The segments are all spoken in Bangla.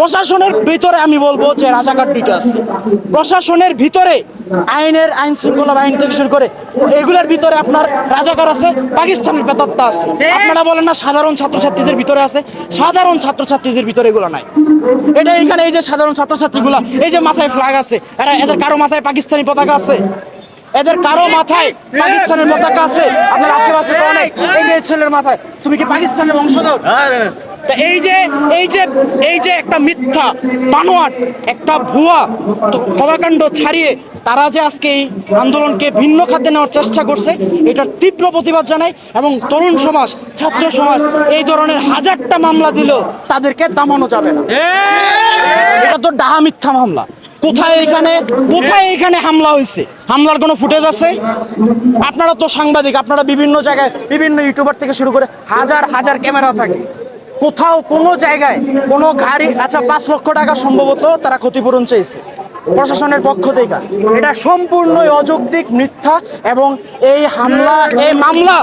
প্রশাসনের ভিতরে আমি বলব যে রাজাকার দুইটা আছে। প্রশাসনের ভিতরে আইনের আইন শৃঙ্খলা বাহিনী থেকে শুরু করে এগুলোর ভিতরে আপনার রাজাকার আছে, পাকিস্তানের বেতাত্তা আছে। আপনারা বলেন না সাধারণ ছাত্রছাত্রীদের ভিতরে আছে? সাধারণ ছাত্রছাত্রীদের ভিতরে এগুলো নাই। এটা এখানে এই যে সাধারণ ছাত্রছাত্রীগুলা, এই যে মাথায় ফ্ল্যাগ আছে, এরা এদের কারও মাথায় পাকিস্তানি পতাকা আছে? এদের কারও মাথায় পাকিস্তানের পতাকা আছে আপনার আশেপাশে তো অনেক। এই যে ছেলের মাথায় তুমি কি পাকিস্তানের বংশধর? তা এই যে এই যে এই যে একটা মিথ্যা বানোয়াট একটা ভুয়া তো কবাকাণ্ড ছাড়িয়ে তারা যে আজকে এই আন্দোলনকে ভিন্ন খাদ্যে নেওয়ার চেষ্টা করছে এটার তীব্র প্রতিবাদ জানাই এবং তরুণ সমাজ ছাত্র সমাজ এই ধরনের হাজারটা মামলা দিল তাদেরকে দামানো যাবে না। এটা তো ডাহা মিথ্যা মামলা। কোথায় এখানে কোথায় এখানে হামলা হয়েছে? হামলার কোনো ফুটেজ আছে? আপনারা তো সাংবাদিক, আপনারা বিভিন্ন জায়গায়, বিভিন্ন ইউটিউবার থেকে শুরু করে হাজার হাজার ক্যামেরা থাকে। কোথাও কোনো জায়গায় কোনো গাড়ি আচ্ছা পাঁচ লক্ষ টাকা সম্ভবত তারা ক্ষতিপূরণ চেয়েছে। প্রশাসনের পক্ষ থেকে। এটা সম্পূর্ণই অযৌক্তিক মিথ্যা এবং এই হামলা, এই মামলা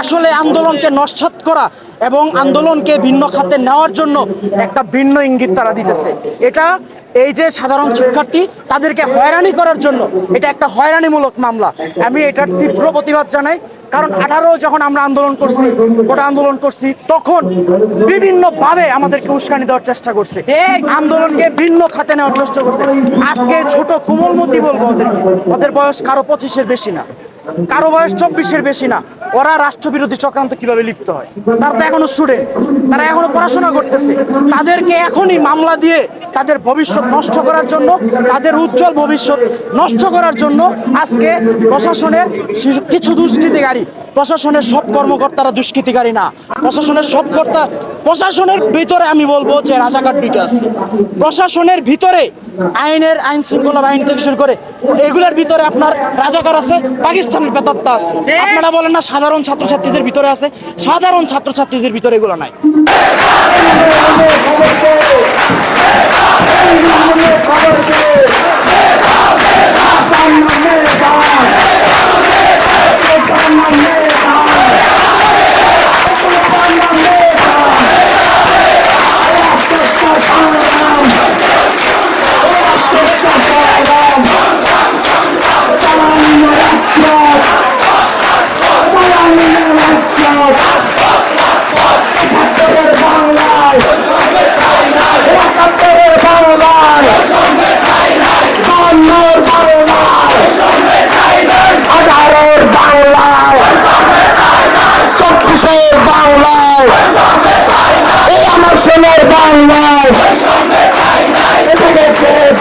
আসলে আন্দোলনকে নস্বাত করা এবং আন্দোলনকে ভিন্ন খাতে নেওয়ার জন্য একটা ভিন্ন ইঙ্গিত তারা দিতেছে। এটা এই যে সাধারণ শিক্ষার্থী তাদেরকে হয়রানি করার জন্য এটা একটা হয়রানিমূলক মামলা। আমি এটার তীব্র প্রতিবাদ জানাই কারণ আঠারো যখন আমরা আন্দোলন করছি গোটা আন্দোলন করছি তখন বিভিন্নভাবে আমাদেরকে উস্কানি দেওয়ার চেষ্টা করছে। আন্দোলনকে ভিন্ন খাতে নেওয়ার চেষ্টা করছে। আজকে ছোট কোমলমতি বলব ওদেরকে ওদের বয়স কারও পঁচিশের বেশি না কারও বয়স চব্বিশের বেশি না। ওরা রাষ্ট্রবিরোধী চক্রান্ত কীভাবে লিপ্ত হয়? তারা তো এখনও স্টুডেন্ট তারা এখনও পড়াশোনা করতেছে। তাদেরকে এখনই মামলা দিয়ে তাদের ভবিষ্যৎ নষ্ট করার জন্য, তাদের উজ্জ্বল ভবিষ্যৎ নষ্ট করার জন্য আজকে প্রশাসনের কিছু দুষ্কৃতিকারী প্রশাসনের সব কর্মকর্তারা দুষ্কৃতিকারী না। প্রশাসনের সব কর্তা প্রশাসনের ভিতরে আমি বলব যে রাজাকার দুইটা আছে। প্রশাসনের ভিতরে আইনের আইন শৃঙ্খলা বাহিনী থেকে শুরু করে এগুলোর ভিতরে আপনার রাজাকার আছে, পাকিস্তানের বেতাত্তা আছে। আপনারা বলেন না সাধারণ ছাত্রছাত্রীদের ভিতরে আছে? সাধারণ ছাত্রছাত্রীদের ভিতরে এগুলো নাই।